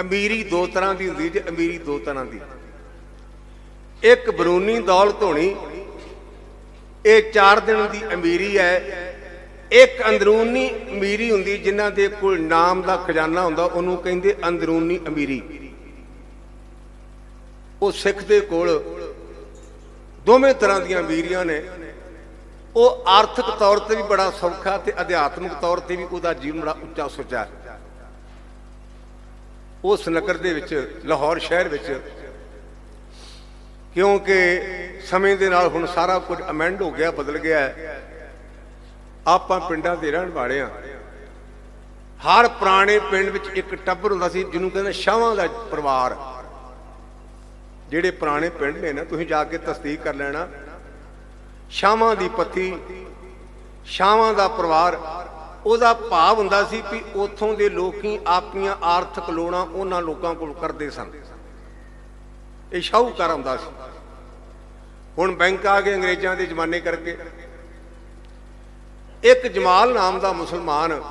ਅਮੀਰੀ ਦੋ ਤਰ੍ਹਾਂ ਦੀ ਹੁੰਦੀ ਜੇ ਅਮੀਰੀ ਦੋ ਤਰ੍ਹਾਂ ਦੀ। ਇੱਕ ਬਰੂਨੀ ਦੌਲਤ ਹੋਣੀ ਇਹ 4 ਦਿਨ ਦੀ ਅਮੀਰੀ ਹੈ। ਇੱਕ ਅੰਦਰੂਨੀ ਅਮੀਰੀ ਹੁੰਦੀ, ਜਿਨ੍ਹਾਂ ਦੇ ਕੋਲ ਨਾਮ ਦਾ ਖਜ਼ਾਨਾ ਹੁੰਦਾ, ਉਹਨੂੰ ਕਹਿੰਦੇ ਅੰਦਰੂਨੀ ਅਮੀਰੀ। ਉਹ ਸਿੱਖ ਦੇ ਕੋਲ ਦੋਵੇਂ ਤਰ੍ਹਾਂ ਦੀਆਂ ਅਮੀਰੀਆਂ ਨੇ। ਉਹ ਆਰਥਿਕ ਤੌਰ ਤੇ ਵੀ ਬੜਾ ਸੌਖਾ ਤੇ ਅਧਿਆਤਮਿਕ ਤੌਰ ਤੇ ਵੀ ਉਹਦਾ ਜੀਵਨ ਬੜਾ ਉੱਚਾ ਸੁੱਚਾ ਹੈ। ਉਸ ਨਗਰ ਦੇ ਵਿੱਚ, ਲਾਹੌਰ ਸ਼ਹਿਰ ਵਿੱਚ। ਕਿਉਂਕਿ ਸਮੇਂ ਦੇ ਨਾਲ ਹੁਣ ਸਾਰਾ ਕੁਝ ਅਮੈਂਡ ਹੋ ਗਿਆ, ਬਦਲ ਗਿਆ ਆਪਾਂ ਪਿੰਡਾਂ ਦੇ ਰਹਿਣ ਵਾਲੇ ਆ ਹਰ ਪੁਰਾਣੇ ਪਿੰਡ ਵਿੱਚ ਇੱਕ ਟੱਬਰ ਹੁੰਦਾ ਸੀ, ਜਿਹਨੂੰ ਕਹਿੰਦੇ ਸ਼ਾਵਾਂ ਦਾ ਪਰਿਵਾਰ। ਜਿਹੜੇ ਪੁਰਾਣੇ ਪਿੰਡ ਨੇ ਨਾ, ਤੁਸੀਂ ਜਾ ਕੇ ਤਸਦੀਕ ਕਰ ਲੈਣਾ। ਸ਼ਾਵਾਂ ਦੀ ਪੱਤੀ ਸ਼ਾਵਾਂ ਦਾ ਪਰਿਵਾਰ ਉਹਦਾ ਭਾਵ ਹੁੰਦਾ ਸੀ ਵੀ ਉਥੋਂ ਦੇ ਲੋਕੀ ਆਪਣੀਆਂ ਆਰਥਿਕ ਲੋੜਾਂ ਉਹਨਾਂ ਲੋਕਾਂ ਕੋਲ ਕਰਦੇ ਸਨ। ਇਹ ਸ਼ਾਹੂਕਾਰ ਹੁੰਦਾ ਸੀ। ਹੁਣ ਬੈਂਕ ਆ ਗਏ ਅੰਗਰੇਜ਼ਾਂ ਦੇ ਜ਼ਮਾਨੇ ਕਰਕੇ। ਇੱਕ ਜਮਾਲ ਨਾਮ ਦਾ ਮੁਸਲਮਾਨ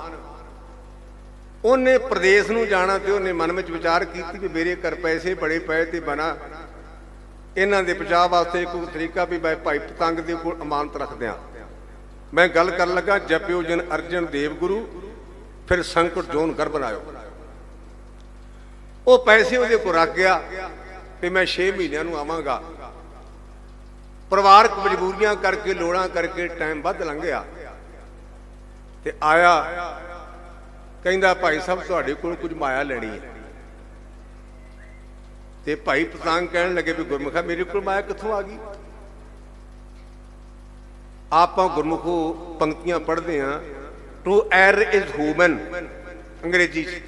ਉਹਨੇ ਪ੍ਰਦੇਸ਼ ਨੂੰ ਜਾਣਾ ਤੇ ਉਹਨੇ ਮਨ ਵਿੱਚ ਵਿਚਾਰ ਕੀਤੀ ਕਿ ਮੇਰੇ ਘਰ ਪੈਸੇ ਬੜੇ ਪਏ ਤੇ ਬਣਾ। ਇਹਨਾਂ ਦੇ ਬਚਾਅ ਵਾਸਤੇ ਕੋਈ ਤਰੀਕਾ ਵੀ ਮੈਂ ਭਾਈ ਪਤੰਗ ਦੇ ਕੋਲ ਅਮਾਨਤ ਰੱਖਦਿਆਂ। ਮੈਂ ਗੱਲ ਕਰਨ ਲੱਗਾ, ਜਪਿਓ ਜਨ ਅਰਜਨ ਦੇਵ ਗੁਰੂ, ਫਿਰ ਸੰਕਟ ਜੋਨ ਕਰ ਬਣਾਇਓ ਉਹ ਪੈਸੇ ਉਹਦੇ ਕੋਲ ਰੱਖ ਗਿਆ ਤੇ ਮੈਂ 6 ਮਹੀਨਿਆਂ ਨੂੰ ਆਵਾਂਗਾ। ਪਰਿਵਾਰਕ ਮਜਬੂਰੀਆਂ ਕਰਕੇ, ਲੋੜਾਂ ਕਰਕੇ ਟਾਈਮ ਵੱਧ ਲੰਘਿਆ। ਤੇ ਆਇਆ, ਕਹਿੰਦਾ, ਭਾਈ ਸਾਹਿਬ, ਤੁਹਾਡੇ ਕੋਲ ਕੁਝ ਮਾਇਆ ਲੈਣੀ ਹੈ। ਤੇ ਭਾਈ ਪਤੰਗ ਕਹਿਣ ਲੱਗੇ ਵੀ ਗੁਰਮੁਖਾ, ਮੇਰੇ ਕੋਲ ਮਾਇਆ ਕਿੱਥੋਂ ਆ ਗਈ? ਆਪਾਂ ਗੁਰਮੁਖੋ ਪੰਕਤੀਆਂ ਪੜ੍ਹਦੇ ਆ ਟੂ ਐਰ ਇਜ਼ ਹਿਊਮਨ ਅੰਗਰੇਜ਼ੀ ਚ।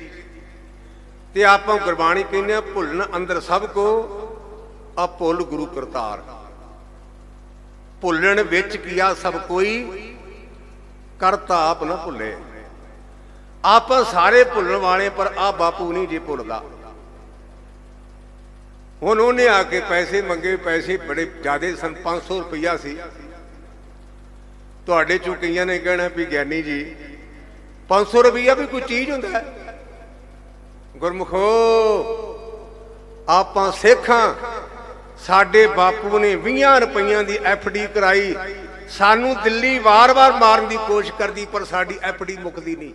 ਤੇ ਆਪਾਂ ਗੁਰਬਾਣੀ ਕਹਿੰਦੇ ਆ ਭੁੱਲਣ ਅੰਦਰ ਸਭ ਕੋ ਆ ਭੁੱਲ ਗੁਰੂ ਕਰਤਾਰ। ਭੁੱਲਣ ਵਿੱਚ ਕੀਆ ਸਭ ਕੋਈ ਕਰਤਾ ਆਪ ਨਾ ਭੁੱਲੇ। ਆਪਾਂ ਸਾਰੇ ਭੁੱਲਣ ਵਾਲੇ ਪਰ ਆ ਬਾਪੂ ਨਹੀਂ ਜੇ ਭੁੱਲਦਾ। ਹੁਣ ਉਹਨੇ ਆ ਕੇ ਪੈਸੇ ਮੰਗੇ, ਪੈਸੇ ਬੜੇ ਜ਼ਿਆਦੇ ਸਨ 500 ਰੁਪਈਆ ਸੀ। ਤੁਹਾਡੇ ਚੋਂ ਕਈਆਂ ਨੇ ਕਹਿਣਾ ਵੀ ਗਿਆਨੀ ਜੀ 500 ਰੁਪਈਆ ਵੀ ਕੋਈ ਚੀਜ਼ ਹੁੰਦਾ ਹੈ? ਗੁਰਮੁਖੋ, ਆਪਾਂ ਸਿੱਖਾਂ, ਸਾਡੇ ਬਾਪੂ ਨੇ 20 ਰੁਪਈਆਂ ਦੀ ਡੀ ਕਰਾਈ, ਸਾਨੂੰ ਦਿੱਲੀ ਵਾਰ-ਵਾਰ ਮਾਰਨ ਦੀ ਕੋਸ਼ਿਸ਼ ਕਰਦੀ, ਪਰ ਸਾਡੀ ਡੀ ਮੁੱਕਦੀ ਨਹੀਂ।